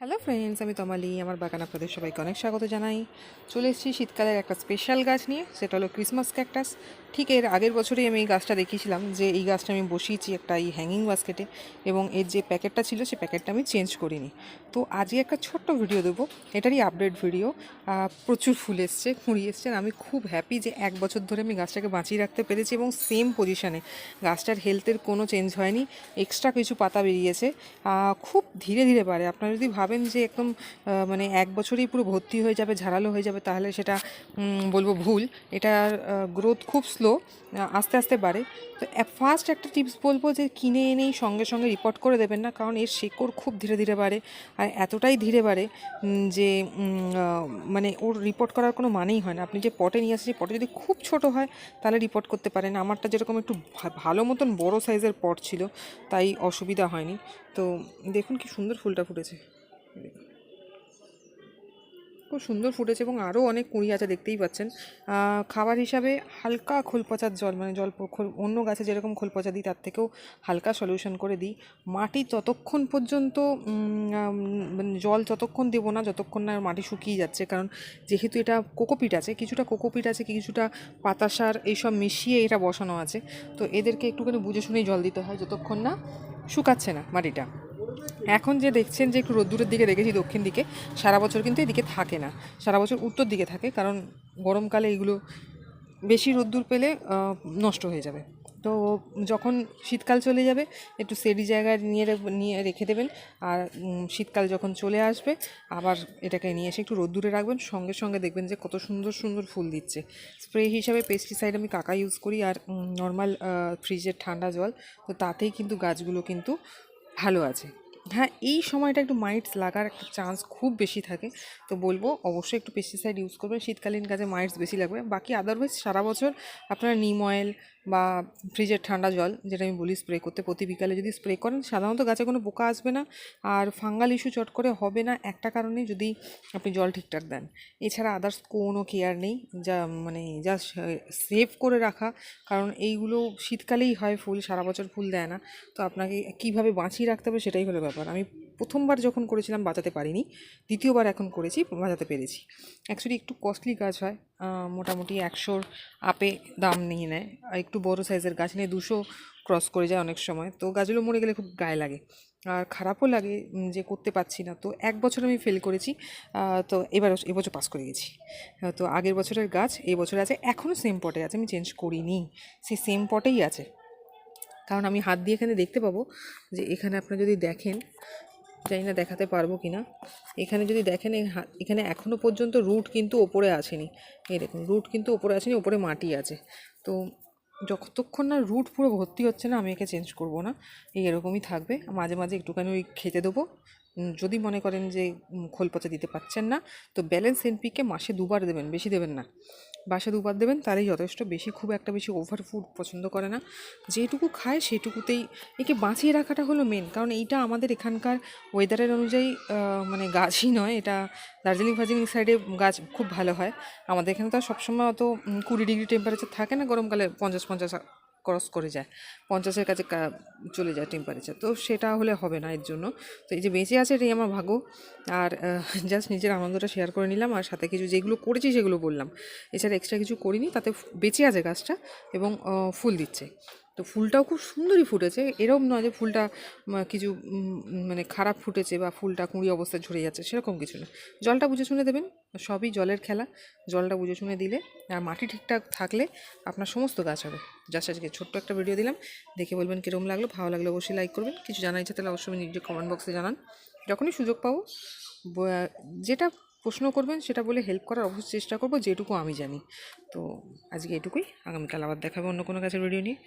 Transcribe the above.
Hello friends আমি তমালি, আমার বাগান আপনাদের সবাইকে অনেক স্বাগত জানাই। চলে এসেছি শীতকালের একটা স্পেশাল গাছ নিয়ে, সেটা হলো ক্রিসমাস ক্যাকটাস ঠিক এর আগের বছরই আমি এই গাছটা দেখিয়েছিলাম যে এই গাছটা আমি বসিয়েছি একটা এই হ্যাঙ্গিং বাস্কেটে এবং এর যে প্যাকেটটা ছিল সেই প্যাকেটটা আমি চেঞ্জ করিনি। তো আজকে একটা ছোট্ট ভিডিও দেবো। এটারই আপডেট ভিডিও প্রচুর ফুল এসছে কুড়ি এসছেন আমি খুব হ্যাপি যে এক বছর ধরে আমি গাছটাকে বাঁচিয়ে রাখতে পেরেছি এবং সেম পজিশানে গাছটার হেলথের কোনো চেঞ্জ হয়নি এক্সট্রা কিছু পাতা বেরিয়েছে খুব ধীরে ধীরে বাড়ে। আপনারা যদি ভাবেন যে একদম মানে এক বছরেই পুরো ভর্তি হয়ে যাবে, ঝাড়ালো হয়ে যাবে, তাহলে সেটা বলব ভুল। এটার গ্রোথ খুব স্লো আস্তে আস্তে বাড়ে। তো ফার্স্ট একটা টিপস বলব যে কিনে এনেই সঙ্গে সঙ্গে রিপোর্ট করে দেবেন না, কারণ এর শেকড় খুব ধীরে ধীরে বাড়ে আর এতটাই ধীরে বাড়ে যে মানে ওর রিপোর্ট করার কোনো মানেই হয় না। আপনি যে পটে নিয়ে আসছেন পটে যদি খুব ছোট হয়, তাহলে রিপোর্ট করতে পারেন। আমারটা যেরকম একটু ভালো মতন বড় সাইজের পট ছিল, তাই অসুবিধা হয়নি। তো দেখুন কি সুন্দর ফুলটা ফুটেছে। খুব সুন্দর ফুটেছে এবং আরও অনেক কুঁড়ি আছে, দেখতেই পাচ্ছেন। খাবার হিসাবে হালকা খোল পচার জল মানে জল অন্য গাছে যেরকম খোল পচা দিই, তার থেকেও হালকা সলিউশন করে দিই। মাটি ততক্ষণ পর্যন্ত মানে জল যতক্ষণ দেবো না, যতক্ষণ না মাটি শুকিয়ে যাচ্ছে, কারণ যেহেতু এটা কোকোপিট আছে, কিছুটা কোকোপিট আছে, কিছুটা পাতাসার এইসব মিশিয়ে এটা বসানো আছে। তো এদেরকে একটুখানি বুঝে শুনেই জল দিতে হয়, যতক্ষণ না শুকাচ্ছে না মাটিটা। এখন যে দেখছেন যে একটু রোদ্দুরের দিকে দেখেছি দক্ষিণ দিকে, সারা বছর কিন্তু এদিকে থাকে না। সারা বছর উত্তর দিকে থাকে, কারণ গরমকালে এগুলো বেশি রোদ্দুর পেলে নষ্ট হয়ে যাবে। তো যখন শীতকাল চলে যাবে, একটু সেডি জায়গায় নিয়ে নিয়ে রেখে দেবেন, আর শীতকাল যখন চলে আসবে, আবার এটাকে নিয়ে এসে একটু রোদ্দুরে রাখবেন, সঙ্গে সঙ্গে দেখবেন যে কত সুন্দর সুন্দর ফুল দিচ্ছে। স্প্রে হিসাবে পেস্টিসাইড আমি কাকা ইউজ করি, আর নর্মাল ফ্রিজের ঠান্ডা জল, তো তাতেই কিন্তু গাছগুলো কিন্তু ভালো আছে। হ্যাঁ এই সময়টা একটু মাইটস লাগার একটা চান্স খুব বেশি থাকে। তো বলব, অবশ্যই একটু পেস্টিসাইড ইউজ করবেন। শীতকালীন কাজে মাইটস বেশি লাগবে। বাকি আদারওয়াইজ সারা বছর আপনারা নিম অয়েল বা ফ্রিজের ঠান্ডা জল, যেটা আমি বলি স্প্রে করতে। প্রতি বিকালে যদি স্প্রে করেন, সাধারণত গাছে কোনো পোকা আসবে না। আর ফাঙ্গাল ইস্যু চট করে হবে না। একটা কারণে যদি আপনি জল ঠিকঠাক দেন। এছাড়া আদার্স কোনো কেয়ার নেই। যা মানে যা সেভ করে রাখা। কারণ এইগুলো শীতকালেই হয়, ফুল, সারা বছর ফুল দেয় না। তো আপনাকে কীভাবে বাঁচিয়ে রাখতে হবে সেটাই হলো ব্যাপার। আমি প্রথমবার যখন করেছিলাম বাঁচাতে পারিনি, দ্বিতীয়বার এখন করেছি বাঁচাতে পেরেছি। অ্যাকচুয়ালি একটু কস্টলি গাছ হয় মোটামুটি একশোর আপে দাম নিয়ে নেয়। আর একটু বড় সাইজের গাছ নিয়ে দুশো ক্রস করে যায় অনেক সময়। তো গাছগুলো মরে গেলে খুব গায়ে লাগে। আর খারাপও লাগে যে করতে পারছি না। তো এক বছর আমি ফেল করেছি তো এবার এবছর পাস করে গেছি। তো আগের বছরের গাছ, এই বছর আছে এখনও সেম পটে আছে, আমি চেঞ্জ করিনি। সেই সেম পটেই আছে। কারণ আমি হাত দিয়ে এখানে দেখতে পাবো যে, এখানে আপনারা যদি দেখেন জানি না দেখাতে পারব কি না। এখানে যদি দেখেন এখানে এখনও পর্যন্ত রুট কিন্তু ওপরে আসেনি। এই দেখুন, রুট কিন্তু ওপরে আসেনি, ওপরে মাটি আছে। তো যতক্ষণ না রুট পুরো ভর্তি হচ্ছে না, আমি একে চেঞ্জ করব না। এই এরকমই থাকবে। মাঝে মাঝে একটুখানি ওই খেতে দেবো। যদি মনে করেন যে খোল পচা দিতে পারছেন না, তো ব্যালেন্স এনপিকে মাসে দুবার দেবেন, বেশি দেবেন না। বাসে দুবার দেবেন, তারই যথেষ্ট। বেশি খুব একটা বেশি ওভার ফুড পছন্দ করে না। যেটুকু খায় সেটুকুতেই। একে বাঁচিয়ে রাখাটা হলো মেন কারণ এইটা আমাদের এখানকার ওয়েদারের অনুযায়ী মানে গাছই নয়। এটা দার্জিলিং, ফার্জিলিং সাইডে গাছ খুব ভালো হয়। আমাদের এখানে তো সবসময় অত কুড়ি ডিগ্রি টেম্পারেচার থাকে না গরমকালে, পঞ্চাশ পঞ্চাশ ক্রস করে যায়। পঞ্চাশের কাছে চলে যায় টেম্পারেচার তো সেটা হলে হবে না এর জন্য। তো এই যে বেঁচে আছে এটাই আমার ভাগ্য। আর জাস্ট নিজের আনন্দটা শেয়ার করে নিলাম। আর সাথে কিছু যেগুলো করেছি সেগুলো বললাম। এছাড়া এক্সট্রা কিছু করিনি। তাতে বেঁচে আছে গাছটা এবং ফুল দিচ্ছে। তো ফুলটাও খুব সুন্দরই ফুটেছে। এরকম নয় যে ফুলটা কিছু মানে খারাপ ফুটেছে বা ফুলটা কুঁড়ি অবস্থায় ঝরে যাচ্ছে, সেরকম কিছু না। জলটা বুঝে শুনে দেবেন, সবই জলের খেলা। জলটা বুঝে শুনে দিলে আর মাটি ঠিকঠাক থাকলে আপনার সমস্ত গাছ হবে। জাস্ট আজকে ছোট্ট একটা ভিডিও দিলাম। দেখে বলবেন কীরকম লাগল, ভালো লাগলে অবশ্যই লাইক করবেন। কিছু জানা ইচ্ছা তাহলে অবশ্যই নিজে কমেন্ট বক্সে জানান। যখনই সুযোগ পাবো যেটা প্রশ্ন করবেন সেটা বলে হেল্প করার অবশ্যই চেষ্টা করব, যেটুকু আমি জানি। তো আজকে এটুকুই। আগামীকাল আবার দেখাবো অন্য কোনো গাছের ভিডিও নিয়ে।